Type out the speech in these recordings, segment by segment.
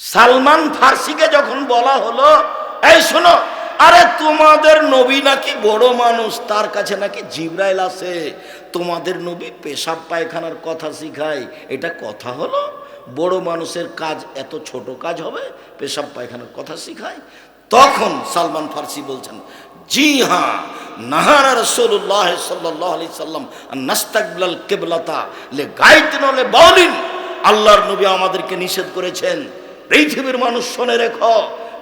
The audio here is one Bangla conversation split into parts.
সালমান ফার্সিকে যখন বলা হলো, এই শোনো, আরে তোমাদের নবী নাকি বড় মানুষ, তার কাছে নাকি জিব্রাইল আছে তোমাদের নবী পেশাব পায়খানার কথা শিখায়। এটা কথা হলো? বড় মানুষের কাজ এত ছোট কাজ হবে, পেশাব পায়খানার কথা শিখায়? তখন সালমান ফার্সি বলছেন, জি হ্যাঁ নাহারা রসুল্লাহ সাল্লাহ আলি সাল্লাম নাস্তাকবিলাল কেবলাতা, লে গাইতেন আল্লাহর নবী আমাদেরকে নিষেধ করেছেন। পৃথিবীর মানুষ শোনে রেখ,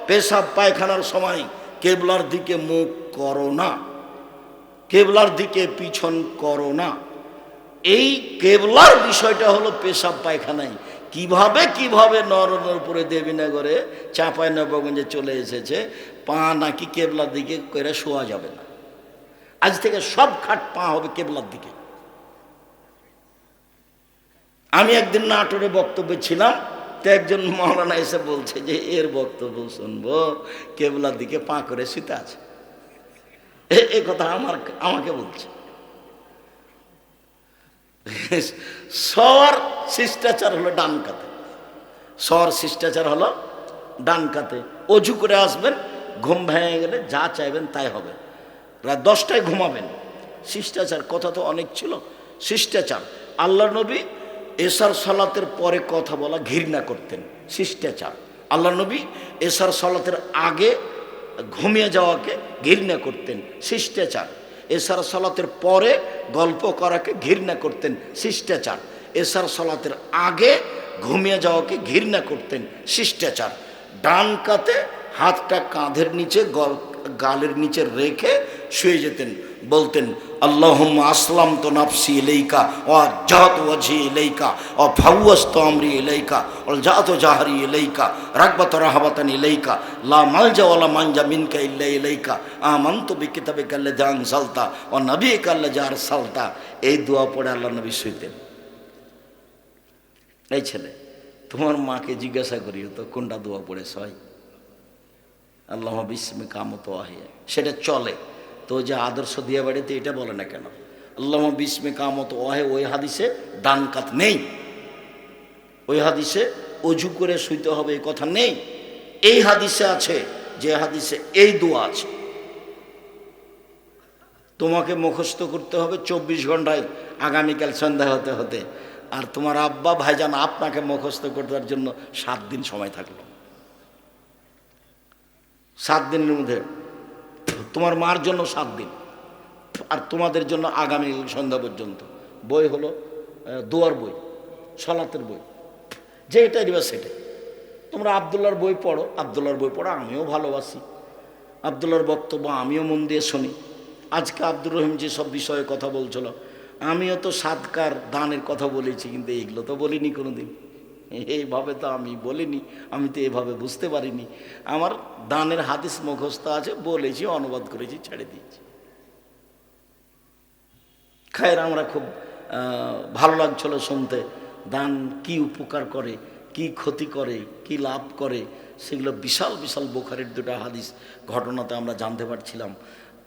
পেশাব পায়খানার সময় কেবলার দিকে মুখ করো না। কেবলার দিকে পিছন করো না। এই কেবলার বিষয়টা হলো পেশাব পায়খানায় কীভাবে কীভাবে নরনের উপরে দেবীনগরে চাপাই নবগঞ্জে চলে এসেছে, পা নাকি কেবলার দিকে করে শোয়া যাবে না। আজ থেকে সব খাট পা হবে কেবলার দিকে। আমি একদিন নাটোরে বক্তব্যে ছিলাম তো একজন মৌলানা এসে বলছে যে, এর বক্তব্য শুনব, কেবলার দিকে পা করে শুতে আছে। এ- কথা আমার, আমাকে বলছে। সর শিষ্টাচার হলো ডান কাতে। সর শিষ্টাচার হলো ডান কাতে। অজু করে আসবেন, ঘুম ভেঙে গেলে যা চাইবেন তাই হবে। রাত দশটায় ঘুমাবেন। শিষ্টাচার, কথা তো অনেক ছিল। শিষ্টাচার, আল্লাহ নবী এসার সলাতের পরে কথা বলা, ঘৃণা করতেন, শিষ্টাচার। আল্লাহ নবী এসার সলাতের আগে ঘুমিয়ে যাওয়াকে ঘৃণা করতেন, শিষ্টাচার। এসার সলাতের পরে গল্প করাকে ঘৃণা করতেন, শিষ্টাচার। এসার সলাতের আগে ঘুমিয়ে যাওয়াকে ঘৃণা করতেন, শিষ্টাচার। ডান কাতে হাতটা কাঁধের নিচে, গল- গালের নিচে রেখে শুয়ে যেতেন, বলতেন আল্লাহ আসলাম তো নাফসি ইলাইকা ও জাত ওয়াজি ইলাইকা ও ফাউয়াস্ত আমরি ইলাইকা ও জাত জাহারি ইলাইকা, রাগবাত রাহাবাতান ইলাইকা, লা মালজা ওয়ালা মানজা মিনকা ইল্লা ইলাইকা, আমান্ত বিকিতাবে কাল্লে জাং সালতা ও নবী কাল্লে জার সালতা এই দোয়া পড়ে আল্লাহ নবী শুইতেন। এই ছেলে, তোমার মাকে জিজ্ঞাসা করিও তো, কোনটা দোয়া পড়ে সয় আল্লাহ বিস্মে কামত আহে সেটা চলে। তো যে আদর্শ দিয়া বাড়িতে এটা বলে না কেন? আল্লাহ বিস্মে কামত ওহে ওই হাদিসে ডান কাত নেই। ওই হাদিসে অজু করে শুইতে হবে এই কথা নেই। এই হাদিসে আছে, যে হাদিসে এই দোয়া আছে। তোমাকে মুখস্থ করতে হবে চব্বিশ ঘন্টায় আগামীকাল সন্ধ্যা হতে হতে। আর তোমার আব্বা ভাইজান আপনাকে মুখস্থ করবার জন্য সাত দিন সময় থাকল। সাত দিনের মধ্যে তোমার মার জন্য সাত দিন, আর তোমাদের জন্য আগামী সন্ধ্যা পর্যন্ত। বই হলো দোয়ার বই, সলাতের বই। যে এটা দিবা সেটাই। তোমরা আবদুল্লার বই পড়ো আবদুল্লার বই পড়ো আমিও ভালোবাসি। আবদুল্লার বক্তব্য আমিও মন দিয়ে শুনি। আজকে আব্দুর রহিম যে সব বিষয়ে কথা বলছিল, আমিও তো সাদকার দানের কথা বলেছি, কিন্তু এইগুলো তো বলিনি কোনো দিন এইভাবে তো আমি বলিনি, আমি তো এভাবে বুঝতে পারিনি। আমার দানের হাদিস মুখস্থ আছে, বলেছি, অনুবাদ করেছি, ছেড়ে দিয়েছি। খায়ের, আমরা খুব ভালো লাগছিল শুনতে। দান কি উপকার করে, কি ক্ষতি করে, কি লাভ করে, সেগুলো বিশাল বিশাল বোখারের দুটো হাদিস ঘটনাতে আমরা জানতে পারছিলাম।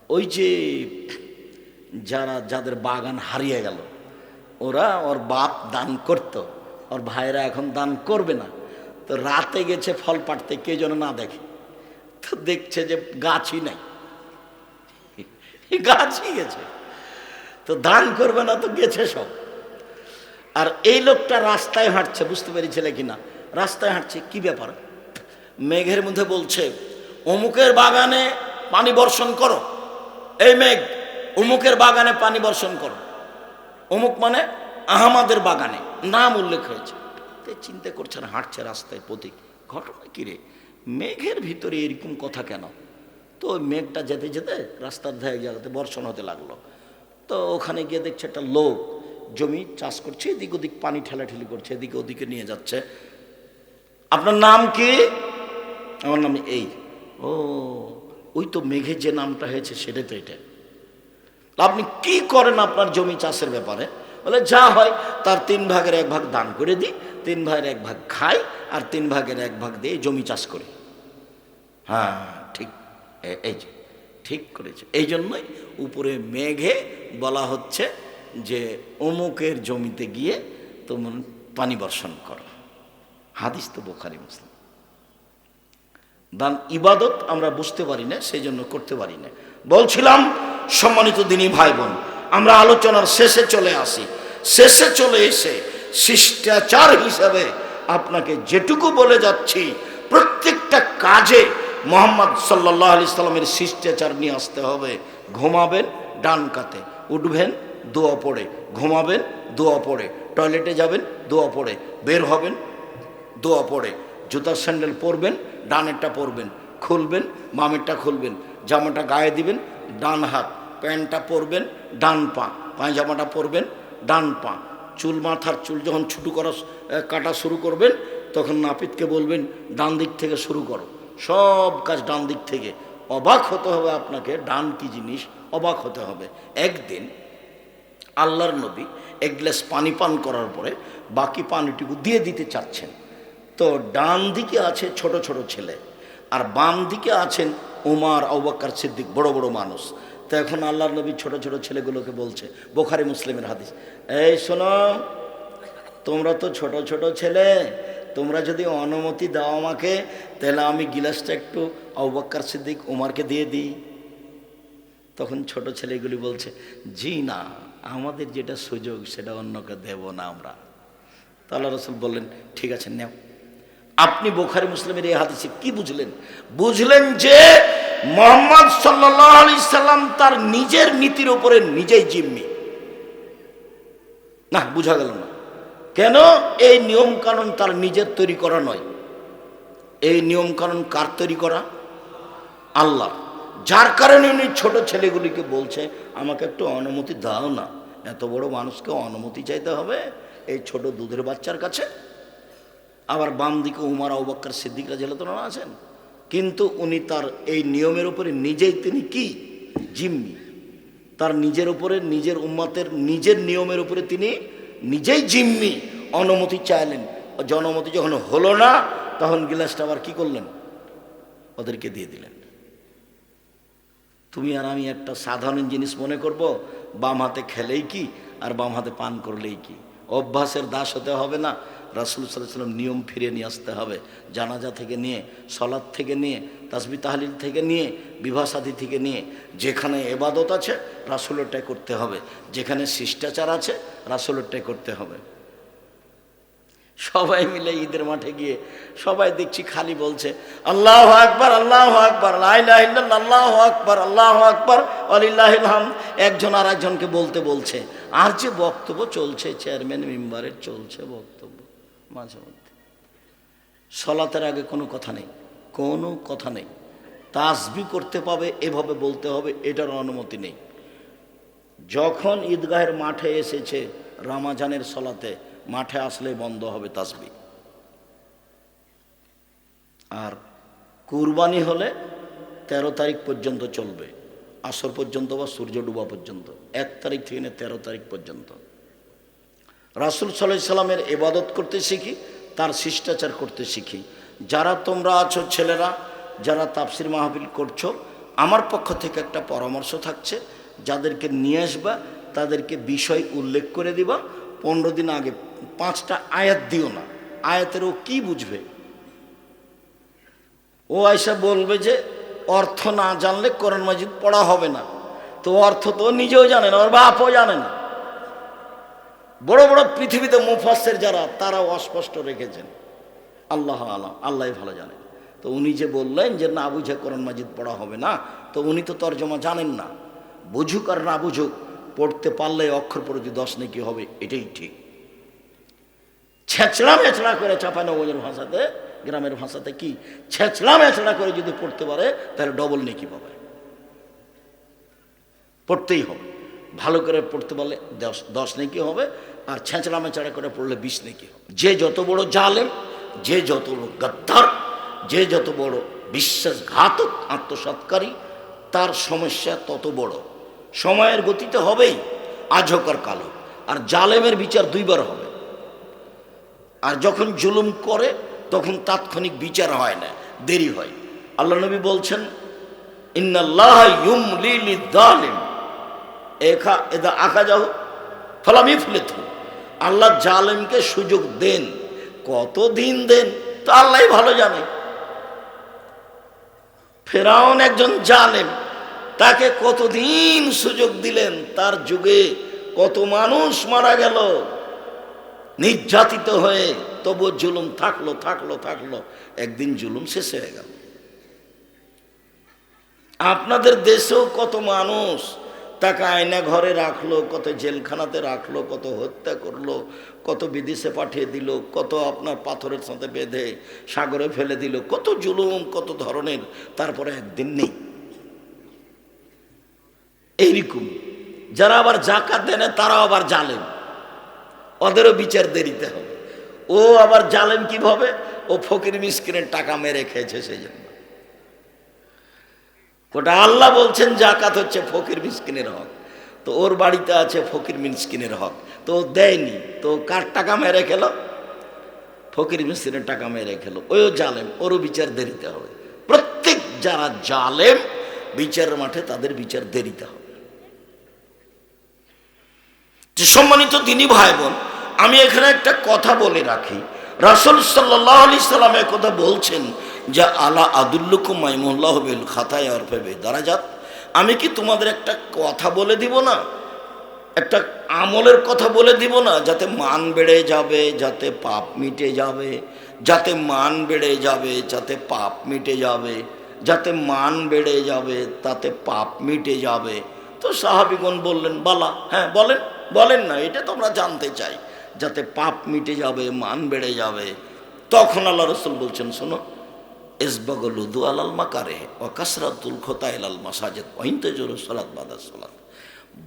ওই যে যারা, যাদের বাগান হারিয়ে গেল, ওরা ওর বাপ দান করত। ওর ভাইরা এখন দান করবে না। তো রাতে গেছে ফল পাড়তে, কে যেন না দেখে। তো দেখছে যে গাছই নাই। গাছই গেছে। তো দান করবে না, তো গেছে সব। আর এই লোকটা রাস্তায় হাঁটছে, বুঝতে পেরেছিলে কিনা রাস্তায় হাঁটছে, কি ব্যাপার? মেঘের মধ্যে বলছে, অমুকের বাগানে পানি বর্ষণ করো। এই মেঘ, অমুকের বাগানে পানি বর্ষণ করো। অমুক মানে আহমাদের বাগানে নাম উল্লেখ হয়েছে। তো চিন্তা করছেন, হাঁটছে রাস্তায় প্রতীক ঘটনা কি রে? মেঘের ভিতরে এরকম কথা কেন? তো ওই মেঘটা যেতে যেতে রাস্তার ধারে জায়গাতে বর্ষণ হতে লাগল। তো ওখানে গিয়ে দেখছে একটা লোক জমি চাষ করছে, এদিক ওদিক পানি ঠেলাঠেলি করছে, এদিকে ওদিকে নিয়ে যাচ্ছে। আপনার নাম কি? আমার নাম এই। ও, ওই তো মেঘের যে নামটা হয়েছে সেটাই তো এটা। আপনি কি করেন আপনার জমি চাষের ব্যাপারে? বলে, যা হয়, তার তিন ভাগের এক ভাগ দান করে দিই তিন ভাগের এক ভাগ খাই, আর তিন ভাগের এক ভাগ দিয়ে জমি চাষ করি। হ্যাঁ ঠিক এই যে, ঠিক করেছে। এই জন্যই উপরে মেঘে বলা হচ্ছে যে, অমুকের জমিতে গিয়ে তোমার পানি বর্ষণ করো। হাদিস তো বোখারি মুসলিম। দান ইবাদত আমরা বুঝতে পারি না সেই জন্য করতে পারি না। বলছিলাম, সম্মানিত দিনী ভাই বোন আমরা আলোচনার শেষে চলে আসি। শেষে চলে এসে শিষ্টাচার হিসাবে আপনাকে যেটুকু বলে যাচ্ছি, প্রত্যেকটা কাজে মোহাম্মদ সাল্লাহ আলি সাল্লামের শিষ্টাচার নিয়ে আসতে হবে। ঘুমাবেন, ডান কাতে উঠবেন, দোয়া পড়ে। ঘুমাবেন, দোয়া পড়ে। টয়লেটে যাবেন, দোয়া পড়ে। বের হবেন, দোয়া পড়ে। জুতার স্যান্ডেল পরবেন, ডানেরটা পরবেন, খুলবেন, মামেরটা খুলবেন, জামাটা গায়ে দিবেন, ডান হাত প্যান্টটা পরবেন, ডান পা, পায়জামাটা পরবেন, ডান পা। চুল মাথার চুল যখন ছুটু করা কাটা শুরু করবেন, তখন নাপিতকে বলবেন, ডান দিক থেকে শুরু করো। সব কাজ ডান দিক থেকে। অবাক হতে হবে আপনাকে, ডান কি জিনিস? অবাক হতে হবে। একদিন আল্লাহর নবী এক গ্লাস পানি পান করার পরে বাকি পানিটুকু দিয়ে দিতে চাচ্ছেন। তো ডান দিকে আছে ছোট ছোট ছেলে, আর বাম দিকে আছেন উমার আউবাক্কার সিদ্দিক, বড় বড় মানুষ। তো এখন আল্লাহর নবী ছোট ছোট ছেলেগুলোকে বলছে, বোখারি মুসলিমের হাদিস। এই শোনো, তোমরা তো ছোট ছোট ছেলে, তোমরা যদি অনুমতি দাও আমাকে, তাহলে আমি গিলাসটা একটু আউবাক্কার সিদ্দিক উমারকে দিয়ে দিই। তখন ছোট ছেলেগুলি বলছে, জি না, আমাদের যেটা সুযোগ, সেটা অন্যকে দেব না আমরা। তা আল্লাহ রসুল বললেন, ঠিক আছে, নেও। আপনি বোখারি মুসলিমের এই হাদিসে কি বুঝলেন? বুঝলেন যে মোহাম্মদ সাল্লাহ সাল্লাম তার নিজের নীতির উপরে নিজেই জিম্মি। না, বোঝা গেল না। কেন? এই নিয়ম কানুন তার নিজের তৈরি করা নয়। এই নিয়ম কানুন কার তৈরি করা? আল্লাহ যার কারণে উনি ছোট ছেলেগুলিকে বলছে, আমাকে একটু অনুমতি দাও না। এত বড় মানুষকে অনুমতি চাইতে হবে এই ছোট দুধের বাচ্চার কাছে। আবার বাম দিকে উমার আবাক্কার সিদ্দিকরা জেলে আছেন। কিন্তু উনি তার এই নিয়মের উপরে নিজেই তিনি কি? জিম্মি। তার নিজের উপরে, নিজের উম্মাতের নিজের নিয়মের উপরে তিনি নিজেই জিম্মি। অনুমতি চাইলেন। জনমতি যখন হলো না, তখন গিলাসটা আবার কি করলেন? ওদেরকে দিয়ে দিলেন। তুমি আর আমি একটা সাধারণ জিনিস মনে করব, বাম হাতে খেলেই কি আর বাম হাতে পান করলেই কি? অভ্যাসের দাস হতে হবে না। রাসুল সাল্লাম নিয়ম ফিরে নিয়ে আসতে হবে। জানাজা থেকে নিয়ে সলাদ থেকে নিয়ে তাসবি তাহলিল থেকে নিয়ে বিভাসাদি থেকে নিয়ে, যেখানে এবাদত আছে রাসুলেরটাই করতে হবে। যেখানে শিষ্টাচার আছে রাসুলেরটাই করতে হবে। সবাই মিলে ঈদের মাঠে গিয়ে সবাই দেখছি খালি বলছে, আল্লাহ আকবার আল্লাহ আকবার আল্লাহ আকবার আল্লাহ আকবার আলিল্লাহাম একজন আর একজনকে বলতে বলছে, আর যে বক্তব্য চলছে, চেয়ারম্যান, মেম্বারের চলছে বক্তব্য। মাঝে মধ্যে। সলাতের আগে কোনো কথা নেই, কোনো কথা নেই। তাসবি করতে পাবে, এভাবে বলতে হবে, এটার অনুমতি নেই। যখন ঈদগাহের মাঠে এসেছে রামাজানের সলাতে, মাঠে আসলে বন্ধ হবে তাসবি আর কুরবানি হলে তেরো তারিখ পর্যন্ত চলবে, আসর পর্যন্ত বা সূর্য ডুবা পর্যন্ত। এক তারিখ থেকে তেরো তারিখ পর্যন্ত। রাসুল সাল্লাহ সাল্লামের এবাদত করতে শিখি, তার শিষ্টাচার করতে শিখি। যারা তোমরা আছো ছেলেরা, যারা তাপসির মাহফিল করছ, আমার পক্ষ থেকে একটা পরামর্শ থাকছে, যাদেরকে নিয়ে আসবা, তাদেরকে বিষয় উল্লেখ করে দিবা, পনেরো দিন আগে পাঁচটা আয়াত দিও না। আয়াতের ও কি বুঝবে? ও আয়সা বলবে যে, অর্থ না জানলে কোরআন মাজিদ পড়া হবে না। তো অর্থ তো নিজেও জানে না, ওর বাপও জানে না। বড় বড় পৃথিবীতে মুফাসের যারা, তারাও অস্পষ্ট রেখেছেন। আল্লাহ আলাম, আল্লাহ ভালো জানেন। তো উনি যে বললেন যে না বুঝে কোরআন মাজিদ পড়া হবে না, তো উনি তো তর্জমা জানেন না। বুঝুক আর না বুঝুক, পড়তে পারলে অক্ষর পরে যে দশ নাকি হবে, এটাই ঠিক। ছেঁচড়া মেচড়া করে চাপানো চাপানগঞ্জের ভাষাতে, গ্রামের ভাষাতে কি? ছেঁচড়া মেচড়া করে যদি পড়তে পারে, তাহলে ডবল নেকি পাবে। পড়তেই হবে। ভালো করে পড়তে পারলে দশ দশ নেকি হবে, আর ছেঁচড়া মেচড়া করে পড়লে বিশ নেকি হবে। যে যত বড় জালেম, যে যত বড় গদ্দার, যে যত বড় বিশ্বাসঘাতক, আত্মসৎকারী, তার সমস্যা তত বড়। সময়ের গতিতে হবেই, আজ হোক আর কাল আর জালেমের বিচার দুইবার হবে। আর যখন জুলুম করে, তখন তাৎক্ষণিক বিচার হয় না, দেরি হয়। আল্লাহ নবী বলছেন, ইন্নাল্লাহ ইউমলি লিযালিম এখা, এদা আঁকা যাও ফলামি ফুলে থু আল্লাহ জালেমকে সুযোগ দেন। কত দিন দেন? তো আল্লাহ ভালো জানে। ফেরাউন একজন জালেম, তাকে কতদিন সুযোগ দিলেন? তার যুগে কত মানুষ মারা গেল। নির্যাতিত হয়ে তবু জুলুম থাকল থাকল থাকল। একদিন জুলুম শেষ হয়ে গেল। আপনাদের দেশেও কত মানুষ তাকে আয়না ঘরে রাখল, কত জেলখানাতে রাখল, কত হত্যা করল, কত বিদেশে পাঠিয়ে দিল, কত আপনার পাথরের সাথে বেঁধে সাগরে ফেলে দিল, কত জুলুম, কত ধরনের, তারপরে একদিন নেই। এইরকম, যারা আবার জাকাত দেয় না, তারাও আবার জালেম। ওদেরও বিচার দেরিতে হবে। ও আবার জালেম কীভাবে? ও ফকির মিসকিনের টাকা মেরে খেয়েছে সেই জন্য। ওটা আল্লাহ বলছেন, জাকাত হচ্ছে ফকির মিসকিনের হক। তো ওর বাড়িতে আছে ফকির মিসকিনের হক। তো দেয়নি। তো কার টাকা মেরে খেলো? ফকির মিসকিনের টাকা মেরে খেলো। ওইও জালেম, ওরও বিচার দেরিতে হবে। প্রত্যেক যারা জালেম, বিচারের মাঠে তাদের বিচার দেরিতে হবে। যে সম্মানিত তিনি ভাই বোন আমি এখানে একটা কথা বলে রাখি। রাসুল সাল্লাহ আলি সাল্লাম কথা বলছেন যে আলা আদুল্লুকু মাইমুল্লাহ বিল খাতায় অর্পেবে দারাজাত। আমি কি তোমাদের একটা কথা বলে দিব না? একটা আমলের কথা বলে দিব না? যাতে মান বেড়ে যাবে, যাতে পাপ মিটে যাবে, যাতে মান বেড়ে যাবে, যাতে পাপ মিটে যাবে, যাতে মান বেড়ে যাবে, তাতে পাপ মিটে যাবে। তো সাহাবিগণ বললেন, বালা হ্যাঁ বলেন বলেন না, এটা তোমরা জানতে চাই। যাতে পাপ মিটে যাবে, মান বেড়ে যাবে। তখন আল্লাহ রসুল বলছেন, শোনো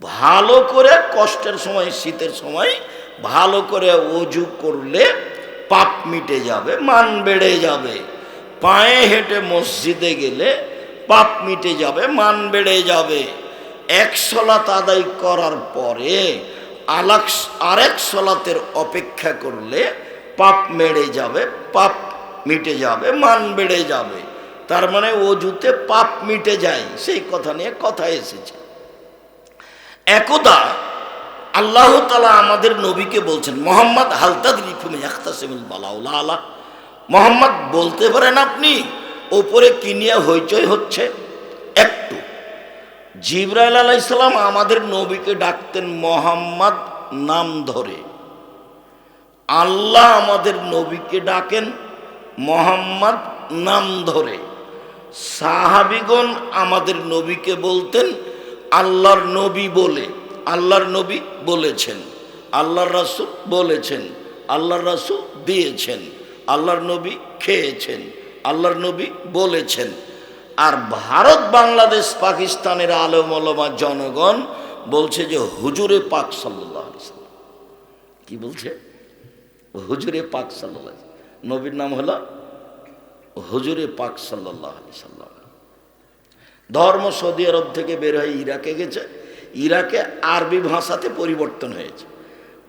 ভালো করে কষ্টের সময়, শীতের সময় ভালো করে অজু করলে পাপ মিটে যাবে, মান বেড়ে যাবে। পায়ে হেঁটে মসজিদে গেলে পাপ মিটে যাবে, মান বেড়ে যাবে। এক সলাত আদায় করার পরে আলাক আরেক সলাতের অপেক্ষা করলে পাপ মেড়ে যাবে, পাপ মিটে যাবে, মান বেড়ে যাবে। তার মানে অজুতে পাপ মিটে যায়, সেই কথা নিয়ে কথা এসেছে। একদা আল্লাহ তালা আমাদের নবীকে বলছেন, মোহাম্মদ হালতাদ রিফুমে বালাউলা আলা মোহাম্মদ, বলতে পারেন আপনি, ওপরে কি নিয়ে হইচই হচ্ছে? একটু। জিব্রাইল আলাইসালাম আমাদের নবীকে ডাকতেন, মোহাম্মদ, নাম ধরে। আল্লাহ আমাদের নবীকে ডাকেন মোহাম্মদ নাম ধরে। সাহাবিগণ আমাদের নবীকে বলতেন, আল্লাহর নবী বলে, আল্লাহর নবী বলেছেন, আল্লাহর রাসুল বলেছেন, আল্লাহর রাসুল দিয়েছেন, আল্লাহর নবী খেয়েছেন, আল্লাহর নবী বলেছেন। আর ভারত, বাংলাদেশ, পাকিস্তানের আলমলমা জনগণ বলছে যে, হুজুরে পাক সাল্লাহ কি বলছে? হুজুরে পাক সাল্লাহ নবীর নাম হলো হুজুরে পাক সাল্লাহ আলি সাল্লাম। ধর্ম সৌদি আরব থেকে বের হয়ে ইরাকে গেছে। ইরাকে আরবি ভাষাতে পরিবর্তন হয়েছে।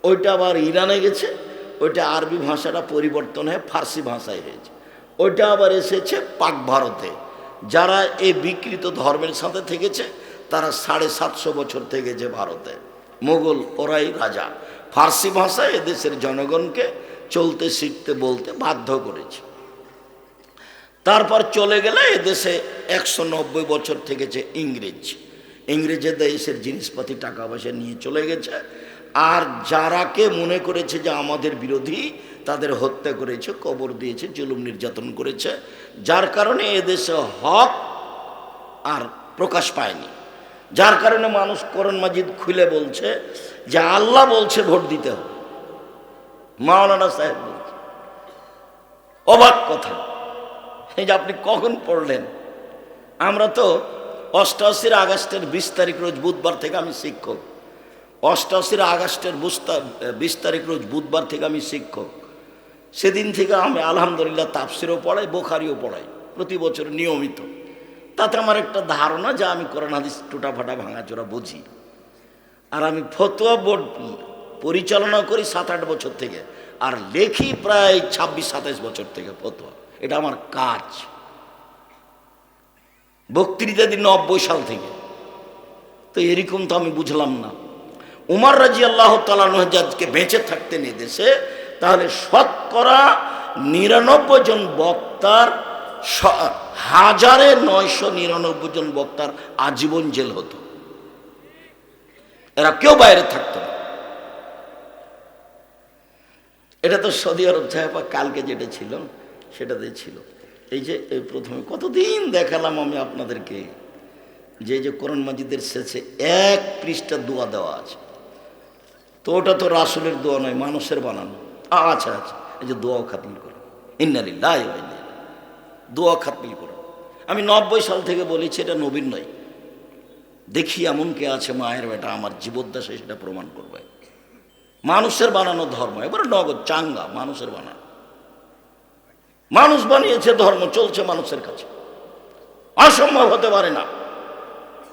ওইটা আবার ইরানে গেছে, ওইটা আরবি ভাষাটা পরিবর্তন হয়ে ফার্সি ভাষায় হয়েছে। ওইটা আবার এসেছে পাক ভারতে। যারা এই বিকৃত ধর্মের সাথে থেকেছে, তারা সাড়ে সাতশো বছর থেকেছে ভারতে। মোগল ওরাই রাজা। ফার্সি ভাষায় এদেশের জনগণকে চলতে, শিখতে, বলতে বাধ্য করেছে। তারপর চলে গেলে এদেশে একশো নব্বই বছর থেকেছে ইংরেজ। ইংরেজের দেশের জিনিসপাতি টাকা পয়সা নিয়ে চলে গেছে। আর যারাকে মনে করেছে যে আমাদের বিরোধী, তাদের হত্যা করেছে, কবর দিয়েছে, জুলুম নির্যাতন করেছে। যার কারণে এদেশে হক আর প্রকাশ পায়নি। যার কারণে মানুষ করণ মাজিদ খুলে বলছে যে আল্লাহ বলছে ভোট দিতে হবে। মাওলানা সাহেব বলছে অবাক কথা। এই যে আপনি কখন পড়লেন? আমরা তো অষ্টআশির আগস্টের বিশ তারিখ রোজ বুধবার থেকে আমি শিক্ষক। অষ্টআশির আগস্টের বিশ তারিখ রোজ বুধবার থেকে আমি শিক্ষক। সেদিন থেকে আমি আলহামদুলিল্লাহ তাপসিরও পড়াই, বোখারিও পড়াই, প্রতি বছর নিয়মিত। তাতে আমার একটা ধারণা যে আমি করোনা হাদিস টুটা ফাটা ভাঙাচোরা বুঝি। আর আমি ফতোয়া বোর্ড পরিচালনা করি সাত আট বছর থেকে। আর লেখি প্রায় ছাব্বিশ, সাতাইশ বছর থেকে ফতোয়া। এটা আমার কাজ। বক্তৃতা দিন নব্বই সাল থেকে। তো এরকম তো আমি বুঝলাম না। উমার রাজি আল্লাহ তালাকে বেঁচে থাকতে থাকতেন এদেশে তাহলে শতকরা নিরানব্বই জন বক্তার হাজারে নয়শো নিরানব্বই জন বক্তার আজীবন জেল হতো। এরা কেউ বাইরে থাকতো না। এটা তো সৌদি আরব সাহেবা কালকে যেটা ছিল, সেটাতে ছিল। এই যে, এই প্রথমে কতদিন দেখালাম আমি আপনাদেরকে, যে যে কোরআন মাজিদের শেষে এক পৃষ্ঠা দোয়া দেওয়া আছে। তো ওটা তো রাসুলের দোয়া নয়, মানুষের বানানো। আচ্ছা আচ্ছা এই যে দোয়াও খাতমিল করো। ইন্নালিল্লাহ দোয়া খাতমিল করো। আমি নব্বই সাল থেকে বলেছি এটা নবীন নয়। দেখি এমন কে আছে মায়ের বেটা, আমার জীবদ্দশায় সেটা প্রমাণ করবে। মানুষের বানানো ধর্ম, এবারে নগদ চাঙ্গা মানুষের বানানো। মানুষ বানিয়েছে ধর্ম, চলছে মানুষের কাছে। অসম্ভব হতে পারে না।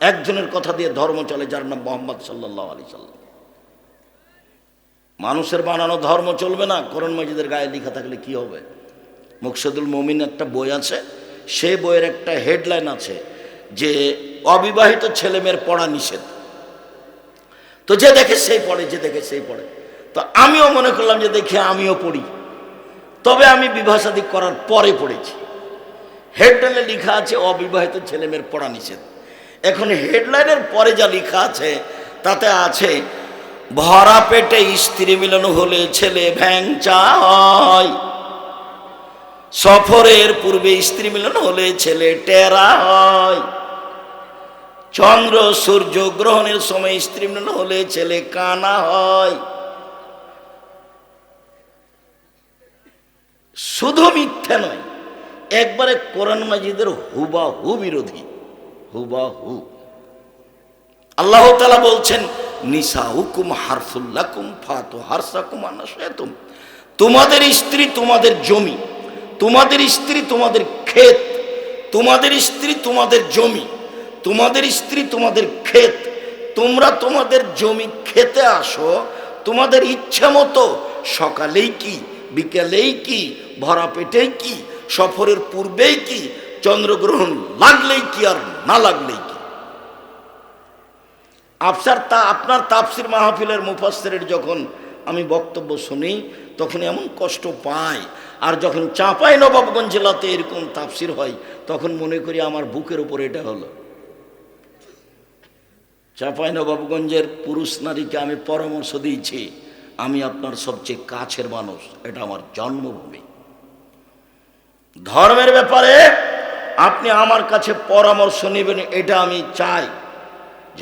একজনের কথা দিয়ে ধর্ম চলে, যার নাম মোহাম্মদ সাল্লাহ আলি সাল্লাম। মানুষের বানানো ধর্ম চলবে না করণ মজিদের গায়ে লেখা থাকলে কি হবে? মুকসেদুল মমিন একটা বই আছে সেই বইয়ের একটা হেডলাইন আছে যে অবিবাহিত ছেলেমেয়ের পড়া নিষেধ। তো যে দেখে সেই পড়ে, যে দেখে সেই পড়ে। তো আমিও মনে করলাম যে দেখি আমিও পড়ি। তবে আমি বিবাহাসাদি করার পরে পড়েছি। হেডলাইনে লেখা আছে, অবিবাহিত ছেলেমেয়ের পড়া নিষেধ। এখন হেডলাইনের পরে যা লেখা আছে, তাতে আছে, ভরা পেটে স্ত্রী মিলন হলে ছেলে ভ্যাংচা হয় সফরের পূর্বে স্ত্রী মিলন হলে ছেলে টেরা হয়। চন্দ্র সূর্য গ্রহণের সময় স্ত্রী মিলন হলে ছেলে কানা হয়। শুধু মিথ্যা নয়, একবারে কোরআন মাজিদের হুবা হু বিরোধী হুবা হু আল্লাহ বলছেন নিসা হুকুম হারফুল্লাকুম হারসাকুম তোমাদের স্ত্রী তোমাদের জমি, তোমাদের স্ত্রী তোমাদের ক্ষেত, তোমাদের স্ত্রী তোমাদের জমি, তোমাদের স্ত্রী তোমাদের ক্ষেত, তোমরা তোমাদের জমি খেতে আসো, তোমাদের ইচ্ছে মতো সকালেই কি বিকেলেই কি, ভরা পেটেই কি, সফরের পূর্বেই কি, চন্দ্রগ্রহণ লাগলেই কি আর না লাগলেই কি? আফসার তা, আপনার তাপসির মাহফিলের মুফাসসিরের যখন আমি বক্তব্য শুনি, তখন এমন কষ্ট পাই আর যখন চাঁপাই নবাবগঞ্জ জেলাতে এরকম তাফসির হয়, তখন মনে করি আমার বুকের উপর এটা হলো। চাঁপাই নবাবগঞ্জের পুরুষ নারীকে আমি পরামর্শ দিয়েছি আমি আপনার সবচেয়ে কাছের মানুষ, এটা আমার জন্মভূমি। ধর্মের ব্যাপারে আপনি আমার কাছে পরামর্শ নেবেন, এটা আমি চাই।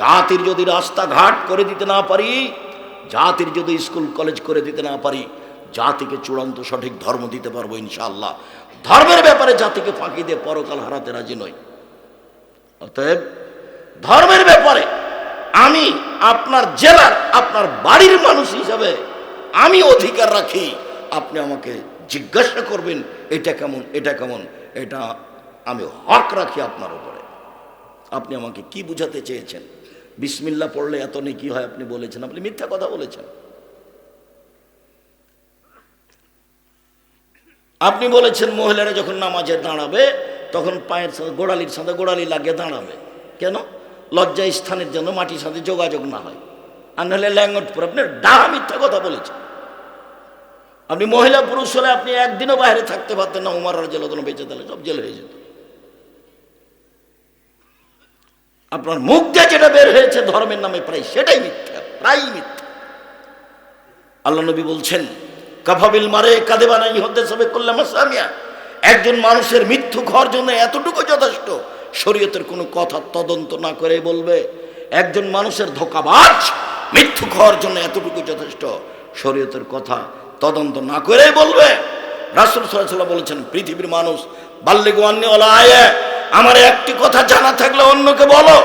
জাতির যদি রাস্তাঘাট করে দিতে না পারি, জাতির যদি স্কুল, কলেজ করে দিতে না পারি, জাতিকে চূড়ান্ত সঠিক ধর্ম দিতে পারব ইনশাআল্লাহ। ধর্মের ব্যাপারে জাতিকে ফাঁকি দিয়ে পরকাল হারাতে রাজি নই। অতএব ধর্মের ব্যাপারে আমি আপনার জেলার, আপনার বাড়ির মানুষ হিসাবে আমি অধিকার রাখি। আপনি আমাকে জিজ্ঞাসা করবেন, এটা কেমন এটা কেমন? এটা আমি হক রাখি আপনার উপরে। আপনি আমাকে কি বুঝাতে চেয়েছেন? বিসমিল্লা পড়লে এত নেই কি হয় আপনি বলেছেন, আপনি মিথ্যা কথা বলেছেন। আপনি বলেছেন, মহিলারা যখন নামাজে দাঁড়াবে, তখন পায়ের সাথে গোড়ালির সাথে গোড়ালি লাগিয়ে দাঁড়াবে। কেন? লজ্জা স্থানের জন্য মাটির সাথে যোগাযোগ না হয়। আর নাহলে ল্যাঙ্গট পরে আপনি ডাহা মিথ্যা কথা বলেছেন। আপনি মহিলা পুরুষ হলে আপনি একদিনও বাইরে থাকতে পারতেন না, উমার জেল বেঁচে দিলে সব জেল হয়ে যেত। আপনার মুখ দিয়ে যেটা বের হয়েছে ধর্মের নামে প্রায় সেটাই মিথ্যা, প্রায় মিথ্যা। আল্লাহ নবী বলছেন কাফাবিল মারে কাঁদে বানাই হতে সবে করলাম সামিয়া একজন মানুষের মৃত্যু ঘর জন্য এতটুকু যথেষ্ট, শরীয়তের কোনো কথা তদন্ত না করে বলবে। একজন মানুষের ধোকাবাজ মৃত্যু ঘর জন্য এতটুকু যথেষ্ট, শরীয়তের কথা তদন্ত না করে বলবে। রাসুল সাল্লাহ বলেছেন, পৃথিবীর মানুষ বাল্যে গোয়ান্নিওয়ালা আয়ে আমার একটি কথা জানা থাকলে অন্যকে বলো।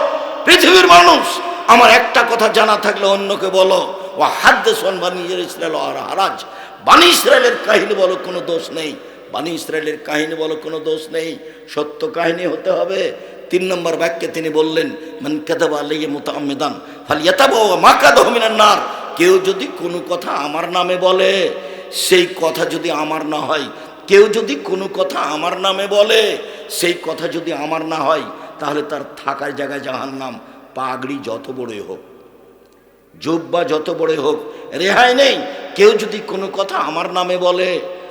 পৃথিবীর মানুষ, আমার একটা কথা জানা থাকলে অন্যকে বলো। ও হাদ্দে সোন বানি ইসরায়েল আর হারাজ বানি ইসরায়েলের কাহিনী বলো, কোনো দোষ নেই। বানি ইসরায়েলের কাহিনী বলো, কোনো দোষ নেই। সত্য কাহিনী হতে হবে। তিন নম্বর বাক্যে তিনি বললেন, মান কেদাবা আলাইয়ে মোতামেদান ফাল ইয়াতাবা মাকাদ হমিনার নার। কেউ যদি কোনো কথা আমার নামে বলে, সেই কথা যদি আমার না হয়, কেউ যদি কোনো কথা আমার নামে বলে, সেই কথা যদি আমার না হয়, তাহলে তার থাকার জায়গায় জাহান নাম পাগড়ি যত বড়ই হোক, জোব্বা যত বড়ই হোক, রেহাই নেই। কেউ যদি কোনো কথা আমার নামে বলে,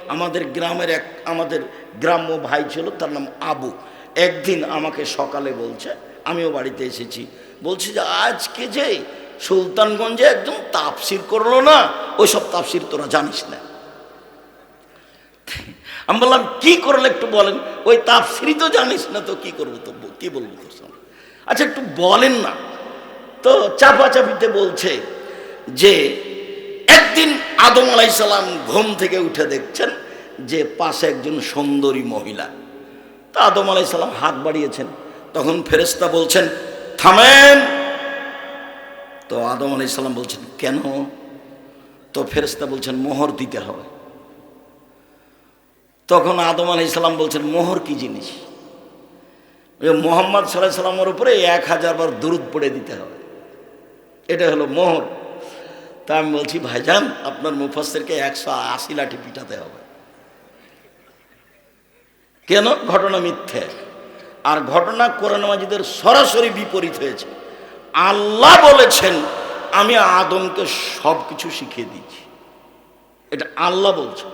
আমাদের গ্রামের এক, আমাদের গ্রাম্য ভাই ছিল, তার নাম আবু। একদিন আমাকে সকালে বলছে, আমিও বাড়িতে এসেছি। বলছি যে, আজকে যে সুলতানগঞ্জে একদম তাপসির করল না ওই সব তাফসির তোরা জানিস না। আমি বললাম, কি করলে একটু বলেন? ওই তাফসিরই তো জানিস না তো কি করব তো, কি বলব তোর আচ্ছা একটু বলেন না। তো চাপাচাপিতে বলছে যে, একদিন আদম আলাইসাল্লাম ঘুম থেকে উঠে দেখছেন যে পাশে একজন সুন্দরী মহিলা। তা আদম আলাইসাল্লাম হাত বাড়িয়েছেন। তখন ফেরেস্তা বলছেন, থামেন তো আদম আলাইসাল্লাম বলছেন, কেন? তো ফেরেস্তা বলছেন, মোহর দিতে হবে। তখন আদম আলি ইসলাম বলছেন, মোহর কি জিনিস? মোহাম্মদ সাল্লাহ সাল্লামের উপরে এক হাজার বার দুরুদ পড়ে দিতে হবে। এটা হলো মোহর। তা আমি বলছি, ভাইজান, আপনার মুফাসেরকে একশো আশি লাঠি পিটাতে হবে। কেন? ঘটনা মিথ্যে। আর ঘটনা কোরআন মাজিদের সরাসরি বিপরীত হয়েছে। আল্লাহ বলেছেন, আমি আদমকে সব কিছু শিখিয়ে দিয়েছি। এটা আল্লাহ বলছে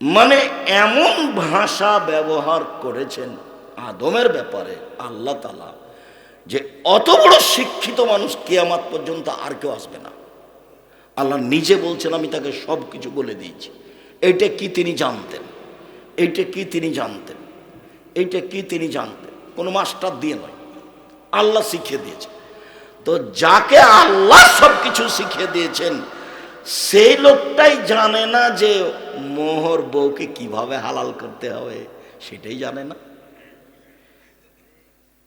মানে এমন ভাষা ব্যবহার করেছেন আদমের ব্যাপারে আল্লাহ তালা যে অত বড় শিক্ষিত মানুষ কেয়ামাত পর্যন্ত আর কেউ আসবে না। আল্লাহ নিজে বলছেন, আমি তাকে সব কিছু বলে দিয়েছি। এইটা কি তিনি জানতেন? এইটা কি তিনি জানতেন? এইটা কি তিনি জানতেন? কোনো মাস্টার দিয়ে নয়। আল্লাহ শিখিয়ে দিয়েছে। তো যাকে আল্লাহ সব কিছু শিখিয়ে দিয়েছেন, সেই লোকটাই জানে না যে মোহর বউকে কীভাবে হালাল করতে হবে, সেটাই জানে না।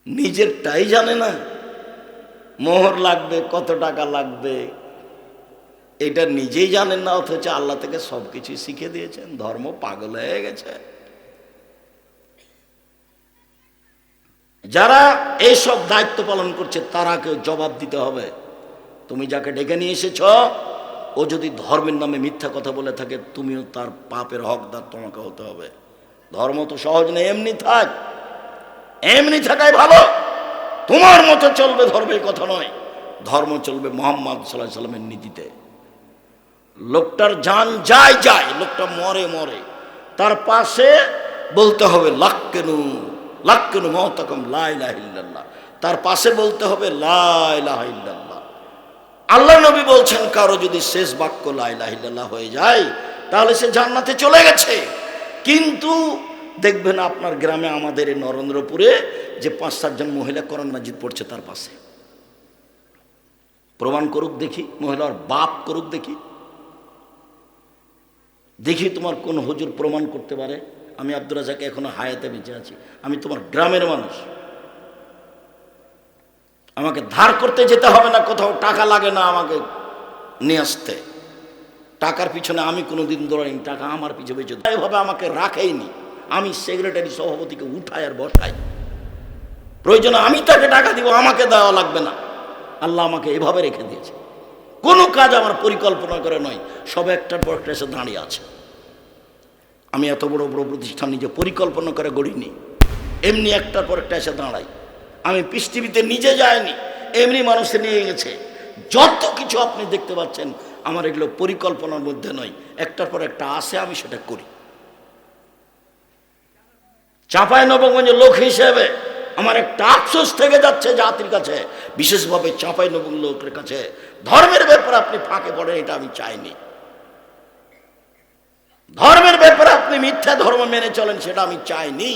নিজেরটাই জানে না, মোহর লাগবে, কত টাকা লাগবে, এটা নিজেই জানেন না, অথচ আল্লাহ থেকে সব কিছু শিখে দিয়েছেন। ধর্ম পাগল হয়ে গেছে। যারা এইসব দায়িত্ব পালন করছে তারাকে জবাব দিতে হবে। তুমি যাকে ডেকে নিয়ে এসেছ, ও যদি ধর্মের নামে মিথ্যা কথা বলে থাকে, তুমিও তার পাপের হকদার তোমাকে হতে হবে। ধর্ম তো সহজ নেই এমনি থাক। এমনি থাকাই ভালো। তোমার মতো চলবে ধর্মের কথা নয়। ধর্ম চলবে মোহাম্মদ সাল্লাহ সাল্লামের নীতিতে। লোকটার যান যায় যায়। লোকটা মরে মরে। তার পাশে বলতে হবে, লাক্কেনু। তার পাশে বলতে হবে আল্লাহ নবী বলছেন, কারও যদি শেষ বাক্য লাইলাহিল্লাহ হয়ে যায়, তাহলে সে জান্নাতে চলে গেছে। কিন্তু দেখবেন আপনার গ্রামে আমাদের এই নরেন্দ্রপুরে যে পাঁচ সাতজন মহিলা করণ মাজিদ পড়ছে তার পাশে। প্রমাণ করুক দেখি, মহিলার বাপ করুক দেখি। দেখি তোমার কোন হুজুর প্রমাণ করতে পারে। আমি আব্দুল রাজাকে এখনও হায়াতে বেঁচে আছি। আমি তোমার গ্রামের মানুষ। আমাকে ধার করতে যেতে হবে না, কোথাও টাকা লাগে না আমাকে নিয়ে আসতে। টাকার পিছনে আমি কোনো দিন দৌড়াইনি, টাকা আমার পিছনে বেঁচে এভাবে আমাকে রাখেইনি। আমি সেক্রেটারি সভাপতিকে উঠাই আর বসাই। প্রয়োজনে আমি তাকে টাকা দিব, আমাকে দেওয়া লাগবে না। আল্লাহ আমাকে এভাবে রেখে দিয়েছে। কোনো কাজ আমার পরিকল্পনা করে নয়। সব একটার পর একটা এসে দাঁড়িয়ে আছে। আমি এত বড় বড় প্রতিষ্ঠান নিজে পরিকল্পনা করে গড়িনি। এমনি একটার পর একটা এসে দাঁড়াই। আমি পৃথিবীতে নিজে যাইনি, এমনি মানুষে নিয়ে গেছে। যত কিছু আপনি দেখতে পাচ্ছেন, আমার এগুলো পরিকল্পনার মধ্যে নয়। একটার পর একটা আসে, আমি সেটা করি। চাঁপাই নবগঞ্জের লোক হিসেবে আমার একটা আফসোস থেকে যাচ্ছে জাতির কাছে, বিশেষভাবে চাঁপাই নবগঞ্জ লোকের কাছে। ধর্মের ব্যাপারে আপনি ফাঁকে পড়েন, এটা আমি চাইনি। ধর্মের ব্যাপারে আপনি মিথ্যা ধর্ম মেনে চলেন সেটা আমি চাইনি।